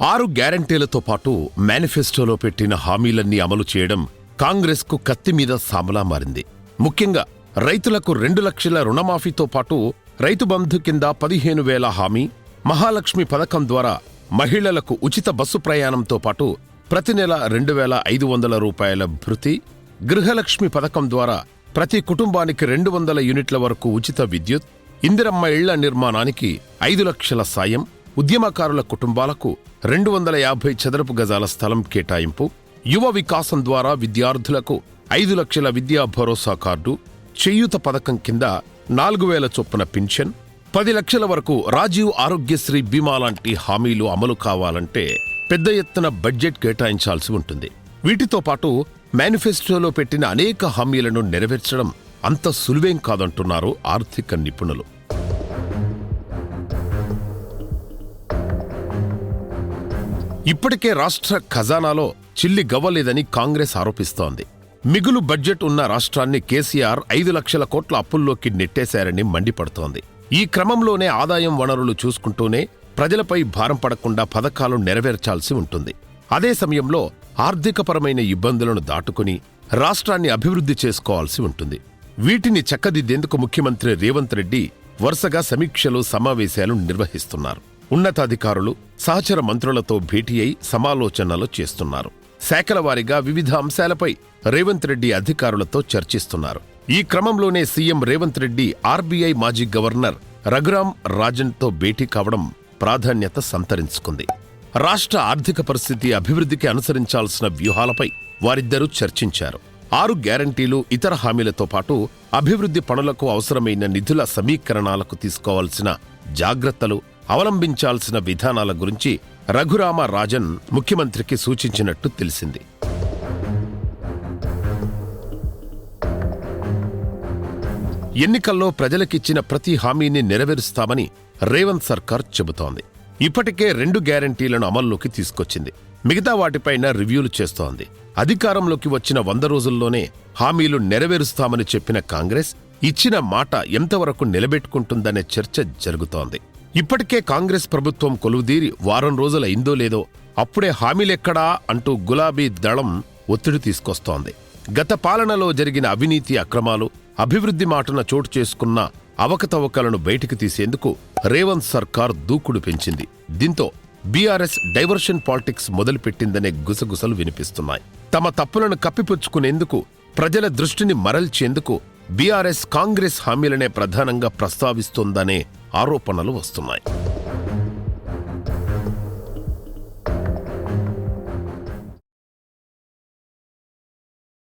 ఆరు గ్యారంటీలతో పాటు మేనిఫెస్టోలో పెట్టిన హామీలన్నీ అమలు చేయడం కాంగ్రెస్కు కత్తి మీద సామలా మారింది. ముఖ్యంగా రైతులకు రెండు లక్షల రుణమాఫీతో పాటు రైతు బంధు కింద పదిహేను వేల హామీ మహాలక్ష్మి పథకం ద్వారా మహిళలకు ఉచిత బస్సు ప్రయాణంతో పాటు ప్రతి నెల రెండు వేల ఐదు వందల రూపాయల భృతి గృహలక్ష్మి పథకం ద్వారా ప్రతి కుటుంబానికి రెండు వందల యూనిట్ల వరకు ఉచిత విద్యుత్ ఇందిరమ్మ ఇళ్ళ నిర్మాణానికి ఐదు లక్షల సాయం ఉద్యమకారుల కుటుంబాలకు రెండు వందల యాభై చదరపు గజాల స్థలం కేటాయింపు యువ వికాసం ద్వారా విద్యార్థులకు ఐదు లక్షల విద్యా భరోసా కార్డు చేయూత పథకం కింద నాలుగు వేల చొప్పున పింఛన్ పది లక్షల వరకు రాజీవ్ ఆరోగ్యశ్రీ బీమా లాంటి హామీలు అమలు కావాలంటే పెద్ద ఎత్తున బడ్జెట్ కేటాయించాల్సి ఉంటుంది. వీటితో పాటు మేనిఫెస్టోలో పెట్టిన అనేక హామీలను నెరవేర్చడం అంత సులువేం కాదంటున్నారు ఆర్థిక నిపుణులు. ఇప్పటికే రాష్ట్ర ఖజానాలో చిల్లి గవ్వలేదని కాంగ్రెస్ ఆరోపిస్తోంది. మిగులు బడ్జెట్ ఉన్న రాష్ట్రాన్ని కేసీఆర్ ఐదు లక్షల కోట్ల అప్పుల్లోకి నెట్టేశారని మండిపడుతోంది. ఈ క్రమంలోనే ఆదాయం వనరులు చూసుకుంటూనే ప్రజలపై భారం పడకుండా పథకాలు నెరవేర్చాల్సి ఉంటుంది. అదే సమయంలో ఆర్థికపరమైన ఇబ్బందులను దాటుకుని రాష్ట్రాన్ని అభివృద్ధి చేసుకోవాల్సి ఉంటుంది. వీటిని చక్కదిద్దేందుకు ముఖ్యమంత్రి రేవంత్ రెడ్డి వరుసగా సమీక్షలు సమావేశాలు నిర్వహిస్తున్నారు. ఉన్నతాధికారులు సహచర మంత్రులతో భేటీ అయి సమాలోచనలు చేస్తున్నారు. శాఖల వారీగా వివిధ అంశాలపై రేవంత్ రెడ్డి అధికారులతో చర్చిస్తున్నారు. ఈ క్రమంలోనే సీఎం రేవంత్ రెడ్డి ఆర్బీఐ మాజీ గవర్నర్ రఘురాం రాజన్తో భేటీ కావడం ప్రాధాన్యత సంతరించుకుంది. రాష్ట్ర ఆర్థిక పరిస్థితి అభివృద్ధికి అనుసరించాల్సిన వ్యూహాలపై వారిద్దరూ చర్చించారు. ఆరు గ్యారంటీలు ఇతర హామీలతో పాటు అభివృద్ధి పనులకు అవసరమైన నిధుల సమీకరణాలకు తీసుకోవాల్సిన జాగ్రత్తలు అవలంబించాల్సిన విధానాల గురించి రఘురామ రాజన్ ముఖ్యమంత్రికి సూచించినట్టు తెలిసింది. ఎన్నికల్లో ప్రజలకిచ్చిన ప్రతి హామీని నెరవేరుస్తామని రేవంత్ సర్కార్ చెబుతోంది. ఇప్పటికే రెండు గ్యారంటీలను అమల్లోకి తీసుకొచ్చింది. మిగతా వాటిపైన రివ్యూలు చేస్తోంది. అధికారంలోకి వచ్చిన వంద రోజుల్లోనే హామీలు నెరవేరుస్తామని చెప్పిన కాంగ్రెస్ ఇచ్చిన మాట ఎంతవరకు నిలబెట్టుకుంటుందనే చర్చ జరుగుతోంది. ఇప్పటికే కాంగ్రెస్ ప్రభుత్వం కొలువుదీరి వారం రోజులైందో లేదో అప్పుడే హామీలెక్కడా అంటూ గులాబీ దళం ఒత్తిడి తీసుకొస్తోంది. గత పాలనలో జరిగిన అవినీతి అక్రమాలు అభివృద్ధి మాటన చోటు చేసుకున్న అవకతవకలను బయటికి తీసేందుకు రేవంత్ సర్కార్ దూకుడు పెంచింది. దీంతో బీఆర్ఎస్ డైవర్షన్ పాలిటిక్స్ మొదలుపెట్టిందనే గుసగుసలు వినిపిస్తున్నాయి. తమ తప్పులను కప్పిపుచ్చుకునేందుకు ప్రజల దృష్టిని మరల్చేందుకు బీఆర్ఎస్ కాంగ్రెస్ హామీలనే ప్రధానంగా ప్రస్తావిస్తోందనే ఆరోపణలు వస్తున్నాయి.